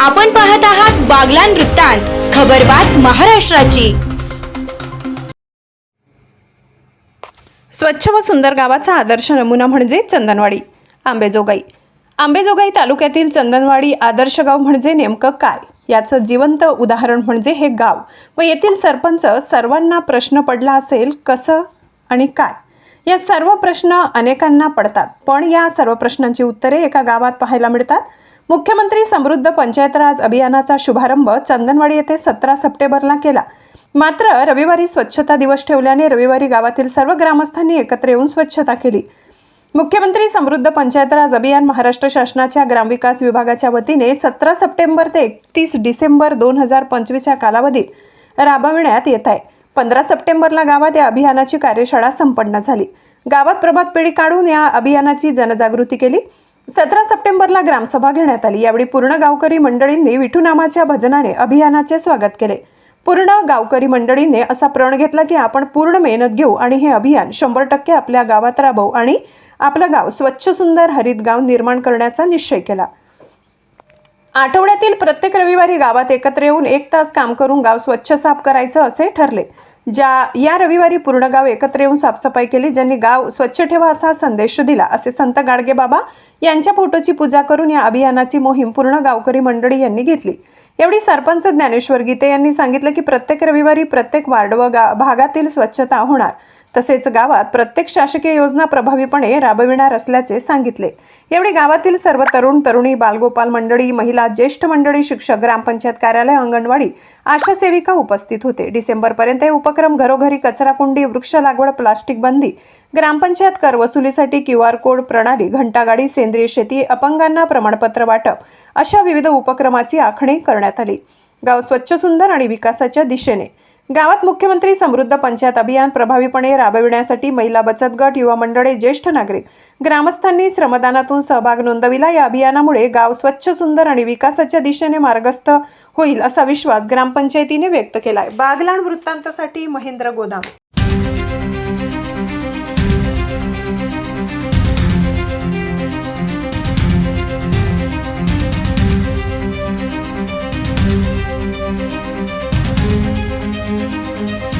आपण पाहत आहात बागलान वृत्तांत खबरबात महाराष्ट्राची. स्वच्छ व सुंदर गावाचा आदर्श नमुना म्हणजे चंदनवाडी आंबेजोगाई. आंबेजोगाई तालुक्यातील चंदनवाडी आदर्श गाव म्हणजे नेमकं काय? याचं जिवंत उदाहरण म्हणजे हे गाव. व येथील सरपंच सर्वांना प्रश्न पडला असेल कसं आणि काय? या सर्व प्रश्न अनेकांना पडतात. पण या सर्व प्रश्नांची उत्तरे एका गावात पाहायला मिळतात. मुख्यमंत्री समृद्ध पंचायत राज अभियानाचा शुभारंभ चंदनवाडी येथे सतरा सप्टेंबरला केला. मात्र रविवारी स्वच्छता दिवस ठेवल्याने रविवारी गावातील सर्व ग्रामस्थांनी एकत्र येऊन स्वच्छता केली. मुख्यमंत्री समृद्ध पंचायत राज अभियान महाराष्ट्र शासनाच्या ग्रामविकास विभागाच्या वतीने सतरा सप्टेंबर ते एकतीस डिसेंबर दोन हजार पंचवीस या कालावधीत राबविण्यात येत आहे. पंधरा सप्टेंबरला गावात या अभियानाची कार्यशाळा संपन्न झाली. गावात प्रभात पेढी काढून या अभियानाची जनजागृती केली. सतरा सप्टेंबरला ग्रामसभा घेण्यात आली. यावेळी पूर्ण गावकरी मंडळींनी विठूनामाच्या भजनाने अभियानाचे स्वागत केले. पूर्ण गावकरी मंडळीने असा प्रण घेतला की आपण पूर्ण मेहनत घेऊ आणि हे अभियान शंभर टक्के आपल्या गावात राबवू आणि आपलं गाव स्वच्छ सुंदर हरित गाव निर्माण करण्याचा निश्चय केला. आठवड्यातील प्रत्येक रविवारी गावात एकत्र येऊन एक तास काम करून गाव स्वच्छ साफ करायचं असे ठरले. ज्या या रविवारी पूर्ण गाव एकत्र येऊन साफसफाई केली ज्यांनी गाव स्वच्छ ठेवा असा संदेश दिला असे संत गाडगे बाबा यांच्या फोटोची पूजा करून या अभियानाची मोहीम पूर्ण गावकरी मंडळी यांनी घेतली. एवढी सरपंच ज्ञानेश्वर गीते यांनी सांगितलं की प्रत्येक रविवारी प्रत्येक वार्ड व गा भागातील स्वच्छता होणार. तसेच गावात प्रत्येक शासकीय योजना प्रभावीपणे राबविणार असल्याचे सांगितले. यावेळी गावातील सर्व तरुण तरुणी बालगोपाल मंडळी महिला ज्येष्ठ मंडळी शिक्षक ग्रामपंचायत कार्यालय अंगणवाडी आशा सेविका उपस्थित होते. डिसेंबरपर्यंत हे उपक्रम घरोघरी कचरा कुंडी वृक्ष लागवड प्लास्टिक बंदी ग्रामपंचायत कर वसुलीसाठी क्यू आर कोड प्रणाली घंटागाडी सेंद्रिय शेती अपंगांना प्रमाणपत्र वाटप अशा विविध उपक्रमाची आखणी करण्यात आली. गाव स्वच्छ सुंदर आणि विकासाच्या दिशेने गावात मुख्यमंत्री समृद्ध पंचायत अभियान प्रभावीपणे राबविण्यासाठी महिला बचत गट युवा मंडळे ज्येष्ठ नागरिक ग्रामस्थांनी श्रमदानातून सहभाग नोंदविला. या अभियानामुळे गाव स्वच्छ सुंदर आणि विकासाच्या दिशेने मार्गस्थ होईल असा विश्वास ग्रामपंचायतीने व्यक्त केला आहे बागलाण वृत्तांतासाठी महेंद्र गोदाम Música